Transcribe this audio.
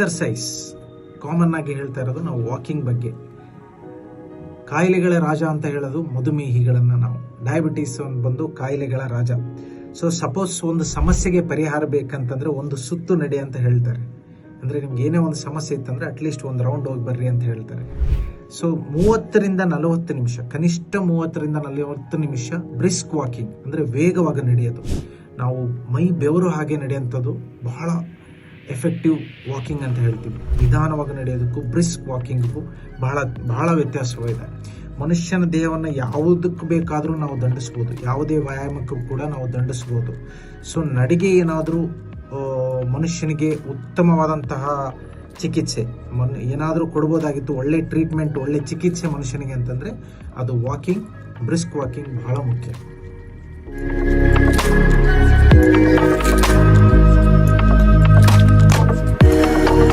Exercise common ಆಗಿ ಹೇಳ್ತಾ ಇರೋದು ನಾವು ವಾಕಿಂಗ್ ಬಗ್ಗೆ. ಕಾಯಿಲೆಗಳ ರಾಜ ಅಂತ ಹೇಳೋದು ಮಧುಮೇಹಿಗಳನ್ನು ನಾವು. ಡಯಾಬಿಟೀಸ್ ಬಂದು ಕಾಯಿಲೆಗಳ ರಾಜ. ಸೊ ಸಪೋಸ್ ಒಂದು ಸಮಸ್ಯೆಗೆ ಪರಿಹಾರ ಬೇಕಂತಂದ್ರೆ ಒಂದು ಸುತ್ತು ನಡೆ ಅಂತ ಹೇಳ್ತಾರೆ. ಅಂದರೆ ನಿಮ್ಗೆ ಏನೇ ಒಂದು ಸಮಸ್ಯೆ ಇತ್ತಂದ್ರೆ ಅಟ್ಲೀಸ್ಟ್ ಒಂದು ರೌಂಡ್ ಹೋಗಿ ಬರ್ರಿ ಅಂತ ಹೇಳ್ತಾರೆ. ಸೊ ಮೂವತ್ತರಿಂದ ನಲವತ್ತು ನಿಮಿಷ, ಕನಿಷ್ಠ ಮೂವತ್ತರಿಂದ ನಲವತ್ತು ನಿಮಿಷ ಬ್ರಿಸ್ಕ್ ವಾಕಿಂಗ್ ಅಂದರೆ ವೇಗವಾಗಿ ನಡೆಯೋದು. ನಾವು ಮೈ ಬೆವರು ಹಾಗೆ ನಡೆಯುವಂಥದ್ದು ಬಹಳ ಎಫೆಕ್ಟಿವ್ ವಾಕಿಂಗ್ ಅಂತ ಹೇಳ್ತೀವಿ. ನಿಧಾನವಾಗಿ ನಡೆಯೋದಕ್ಕೂ ಬ್ರಿಸ್ಕ್ ವಾಕಿಂಗ್ಗೂ ಬಹಳ ಬಹಳ ವ್ಯತ್ಯಾಸವಿದೆ ಮನುಷ್ಯನ ದೇಹವನ್ನು ಯಾವುದಕ್ಕೆ ಬೇಕಾದರೂ ನಾವು ದಂಡಿಸ್ಬೋದು. ಯಾವುದೇ ವ್ಯಾಯಾಮಕ್ಕೂ ಕೂಡ ನಾವು ದಂಡಿಸ್ಬೋದು. ಸೊ ನಡಿಗೆ ಏನಾದರೂ ಮನುಷ್ಯನಿಗೆ ಉತ್ತಮವಾದಂತಹ ಚಿಕಿತ್ಸೆ, ಮನ್, ಏನಾದರೂ ಕೊಡ್ಬೋದಾಗಿತ್ತು, ಒಳ್ಳೆ ಟ್ರೀಟ್ಮೆಂಟ್ ಒಳ್ಳೆ ಚಿಕಿತ್ಸೆ ಮನುಷ್ಯನಿಗೆ ಅಂತಂದರೆ ಅದು ವಾಕಿಂಗ್ ಬ್ರಿಸ್ಕ್ ವಾಕಿಂಗ್ ಬಹಳ ಮುಖ್ಯ.